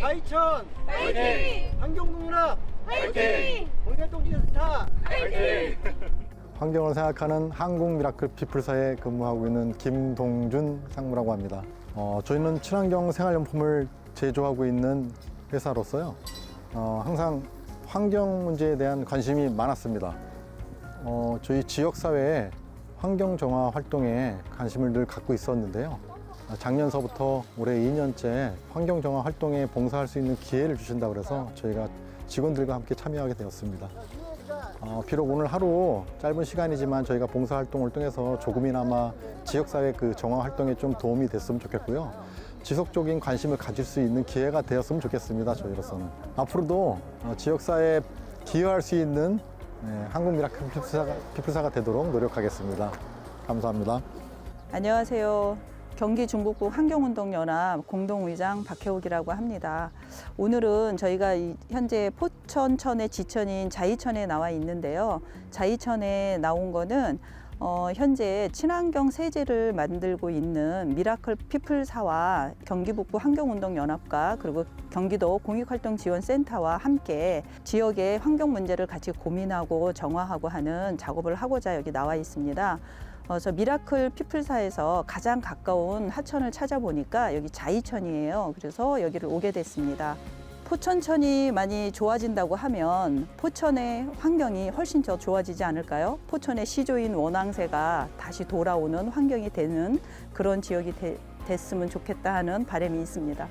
자이천 화이팅! 환경동문학 화이팅! 공약동지스타 화이팅! 환경을 생각하는 한국 미라클 피플사에 근무하고 있는 김동준 상무라고 합니다. 어, 저희는 친환경 생활용품을 제조하고 있는 회사로서요. 어, 항상 환경 문제에 대한 관심이 많았습니다. 어, 저희 지역 사회에 환경 정화 활동에 관심을 늘 갖고 있었는데요. 아, 작년서부터 올해 2년째 환경 정화 활동에 봉사할 수 있는 기회를 주신다 그래서 저희가 직원들과 함께 참여하게 되었습니다. 어, 비록 오늘 하루 짧은 시간이지만 저희가 봉사 활동을 통해서 조금이나마 지역사회 그 정화 활동에 좀 도움이 됐으면 좋겠고요. 지속적인 관심을 가질 수 있는 기회가 되었으면 좋겠습니다. 저희로서는 앞으로도 어, 지역사회에 기여할 수 있는 예, 한국 미라클 피플사가, 피플사가 되도록 노력하겠습니다. 감사합니다. 안녕하세요. 경기 중북부 환경운동연합 공동의장 박혜옥이라고 합니다. 오늘은 저희가 이 현재 포천천의 지천인 자이천에 나와 있는데요. 자이천에 나온 거는 어, 현재 친환경 세제를 만들고 있는 미라클 피플사와 경기북부 환경운동연합과 그리고 경기도 공익활동지원센터와 함께 지역의 환경 문제를 같이 고민하고 정화하고 하는 작업을 하고자 여기 나와 있습니다. 어, 저 미라클 피플사에서 가장 가까운 하천을 찾아보니까 여기 자이천이에요. 그래서 여기를 오게 됐습니다. 포천천이 많이 좋아진다고 하면 포천의 환경이 훨씬 더 좋아지지 않을까요? 포천의 시조인 원앙새가 다시 돌아오는 환경이 되는 그런 지역이 되- 됐으면 좋겠다 하는 바람이 있습니다.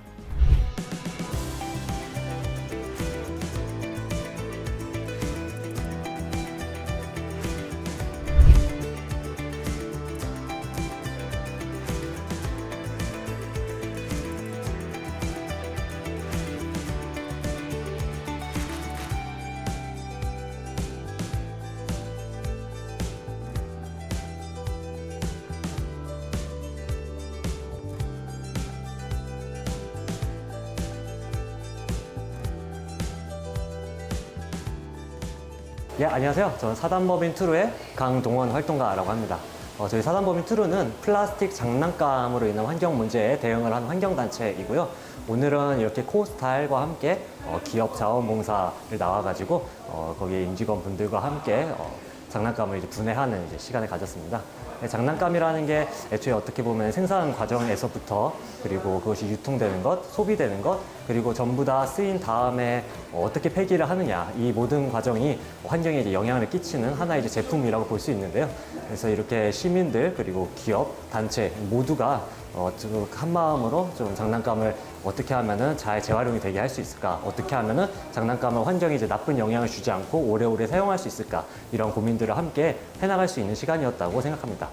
예, 안녕하세요. 저는 사단법인 투루의 강동원 활동가라고 합니다. 어, 저희 사단법인 투루는 플라스틱 장난감으로 인한 환경 문제에 대응을 하는 환경단체이고요. 오늘은 이렇게 코스탈과 함께 어, 기업 자원봉사를 나와가지고 어, 거기에 임직원 분들과 함께 어, 장난감을 이제 분해하는 이제 시간을 가졌습니다. 네, 장난감이라는 게 애초에 어떻게 보면 생산 과정에서부터 그리고 그것이 유통되는 것, 소비되는 것, 그리고 전부 다 쓰인 다음에 어, 어떻게 폐기를 하느냐 이 모든 과정이 환경에 이제 영향을 끼치는 하나의 이제 제품이라고 볼 수 있는데요. 그래서 이렇게 시민들 그리고 기업, 단체 모두가 어, 좀 한마음으로 좀 장난감을 어떻게 하면은 잘 재활용이 되게 할 수 있을까? 어떻게 하면은 장난감을 환경에 이제 나쁜 영향을 주지 않고 오래오래 사용할 수 있을까? 이런 고민들을 함께 해나갈 수 있는 시간이었다고 생각합니다.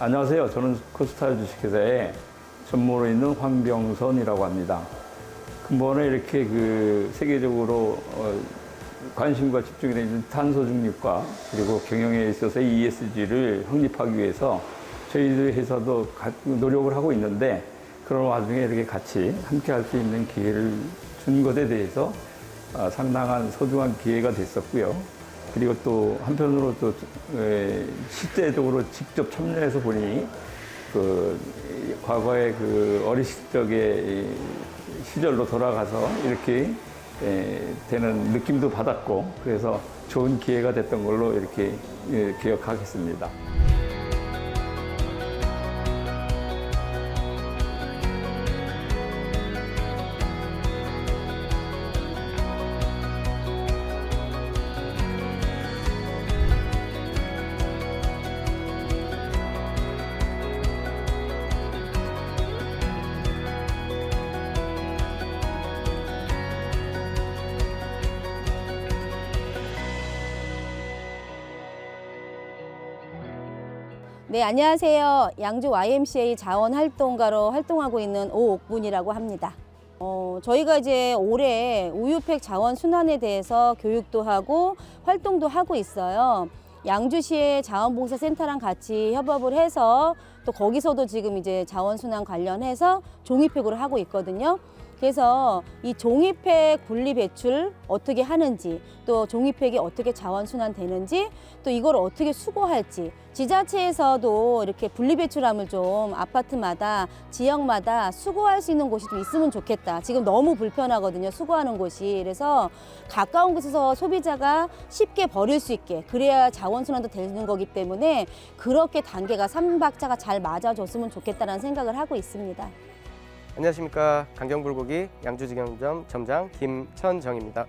안녕하세요. 저는 코스탈 주식회사의 전무로 있는 황병선이라고 합니다. 근본에 이렇게 그 세계적으로 어, 관심과 집중이 되는 탄소 중립과 그리고 경영에 있어서 ESG를 확립하기 위해서 저희들 회사도 가- 노력을 하고 있는데 그런 와중에 이렇게 같이 함께 할 수 있는 기회를 준 것에 대해서 아, 상당한 소중한 기회가 됐었고요. 그리고 또 한편으로 또 에, 실제적으로 직접 참여해서 보니 그 과거의 그 어리실 적의 이 시절로 돌아가서 이렇게 에, 되는 느낌도 받았고 그래서 좋은 기회가 됐던 걸로 이렇게 예, 기억하겠습니다. 네, 안녕하세요. 양주 YMCA 자원활동가로 활동하고 있는 오옥분이라고 합니다. 어, 저희가 이제 올해 우유팩 자원 순환에 대해서 교육도 하고 활동도 하고 있어요. 양주시의 자원봉사센터랑 같이 협업을 해서 또 거기서도 지금 이제 자원순환 관련해서 종이팩으로 하고 있거든요. 그래서 이 종이팩 분리 배출 어떻게 하는지 또 종이팩이 어떻게 자원 순환 되는지 또 이걸 어떻게 수거할지 지자체에서도 이렇게 분리 배출함을 좀 아파트마다 지역마다 수거할 수 있는 곳이 좀 있으면 좋겠다. 지금 너무 불편하거든요. 수거하는 곳이. 그래서 가까운 곳에서 소비자가 쉽게 버릴 수 있게 그래야 자원 순환도 되는 거기 때문에 그렇게 단계가 삼박자가 잘 맞아줬으면 좋겠다는 생각을 하고 있습니다. 안녕하십니까 강경불고기 양주직영점 점장 김천정입니다.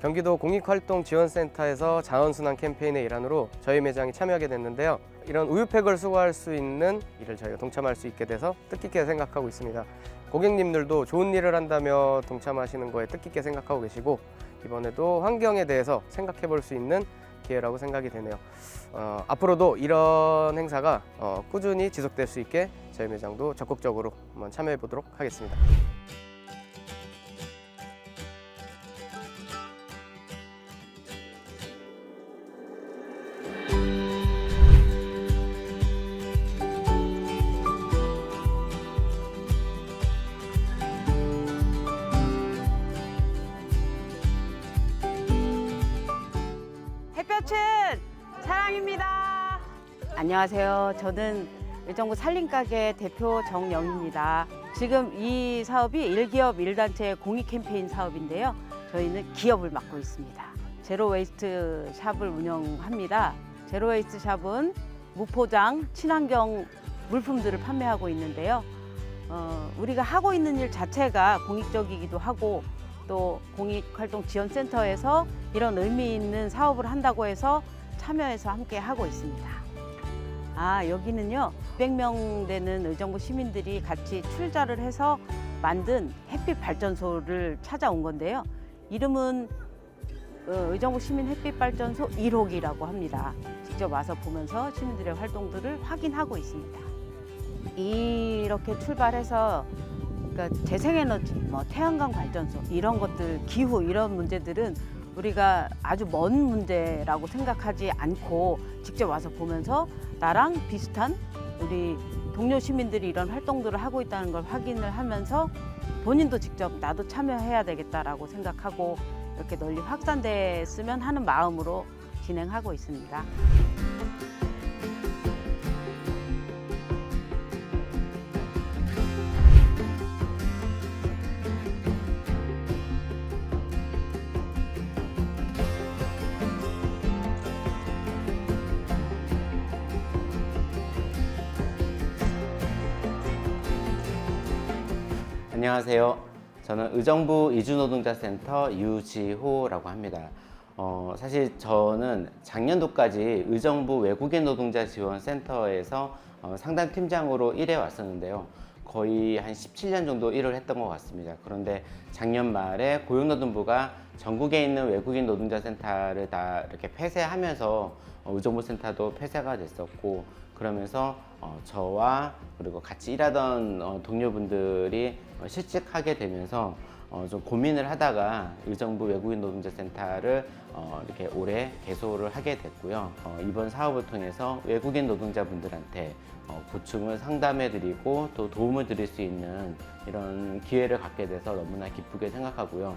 경기도 공익활동지원센터에서 자원순환 캠페인의 일환으로 저희 매장에 참여하게 됐는데요. 이런 우유팩을 수거할 수 있는 일을 저희가 동참할 수 있게 돼서 뜻깊게 생각하고 있습니다. 고객님들도 좋은 일을 한다며 동참하시는 거에 뜻깊게 생각하고 계시고 이번에도 환경에 대해서 생각해 볼 수 있는 기회라고 생각이 되네요. 어, 앞으로도 이런 행사가 어, 꾸준히 지속될 수 있게 저희 매장도 적극적으로 한번 참여해 보도록 하겠습니다. 안녕하세요. 저는 의정부 살림가게 대표 정영입니다. 지금 이 사업이 일기업 일단체 공익 캠페인 사업인데요. 저희는 기업을 맡고 있습니다. 제로 웨이스트 샵을 운영합니다. 제로 웨이스트 샵은 무포장 친환경 물품들을 판매하고 있는데요. 어, 우리가 하고 있는 일 자체가 공익적이기도 하고 또 공익활동지원센터에서 이런 의미 있는 사업을 한다고 해서 참여해서 함께 하고 있습니다. 아, 여기는요, 200명 되는 의정부 시민들이 같이 출자를 해서 만든 햇빛 발전소를 찾아온 건데요. 이름은 어, 의정부 시민 햇빛 발전소 1호기라고 합니다. 직접 와서 보면서 시민들의 활동들을 확인하고 있습니다. 이렇게 출발해서 그러니까 재생에너지, 뭐 태양광 발전소 이런 것들, 기후 이런 문제들은 우리가 아주 먼 문제라고 생각하지 않고 직접 와서 보면서 나랑 비슷한 우리 동료 시민들이 이런 활동들을 하고 있다는 걸 확인을 하면서 본인도 직접 나도 참여해야 되겠다라고 생각하고 이렇게 널리 확산됐으면 하는 마음으로 진행하고 있습니다. 안녕하세요. 저는 의정부 이주노동자센터 유지호라고 합니다. 어, 사실 저는 작년도까지 의정부 외국인 노동자 지원 센터에서 어, 상담 팀장으로 일해 왔었는데요. 거의 한 17년 정도 일을 했던 것 같습니다. 그런데 작년 말에 고용노동부가 전국에 있는 외국인 노동자 센터를 다 이렇게 폐쇄하면서 어, 의정부 센터도 폐쇄가 됐었고 그러면서 어, 저와 그리고 같이 일하던 어, 동료분들이 어, 실직하게 되면서 어, 좀 고민을 하다가 의정부 외국인 노동자 센터를 어, 이렇게 올해 개소를 하게 됐고요. 어, 이번 사업을 통해서 외국인 노동자분들한테 어, 고충을 상담해드리고 또 도움을 드릴 수 있는 이런 기회를 갖게 돼서 너무나 기쁘게 생각하고요.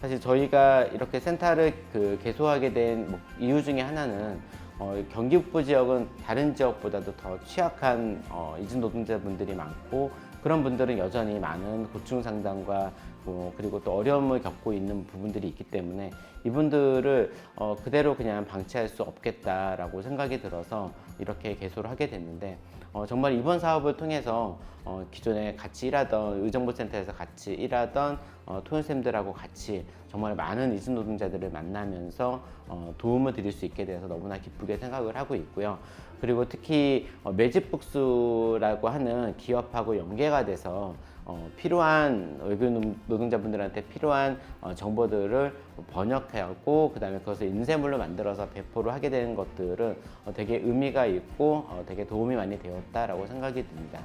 사실 저희가 이렇게 센터를 그 개소하게 된 목- 이유 중에 하나는 어, 경기 북부 지역은 다른 지역보다도 더 취약한 어, 이주 노동자분들이 많고 그런 분들은 여전히 많은 고충 상담과 뭐, 그리고 또 어려움을 겪고 있는 부분들이 있기 때문에 이분들을 어, 그대로 그냥 방치할 수 없겠다라고 생각이 들어서 이렇게 개소를 하게 됐는데 어, 정말 이번 사업을 통해서 어, 기존에 같이 일하던 의정부센터에서 같이 일하던 어, 토요쌤들하고 같이 정말 많은 이주 노동자들을 만나면서 어, 도움을 드릴 수 있게 돼서 너무나 기쁘게 생각을 하고 있고요. 그리고 특히 어, 매직북스라고 하는 기업하고 연계가 돼서 어, 필요한 외국인 노동자분들한테 필요한 어, 정보들을 번역하고 그 다음에 그것을 인쇄물로 만들어서 배포를 하게 되는 것들은 어, 되게 의미가 있고 어, 되게 도움이 많이 되었다라고 생각이 듭니다.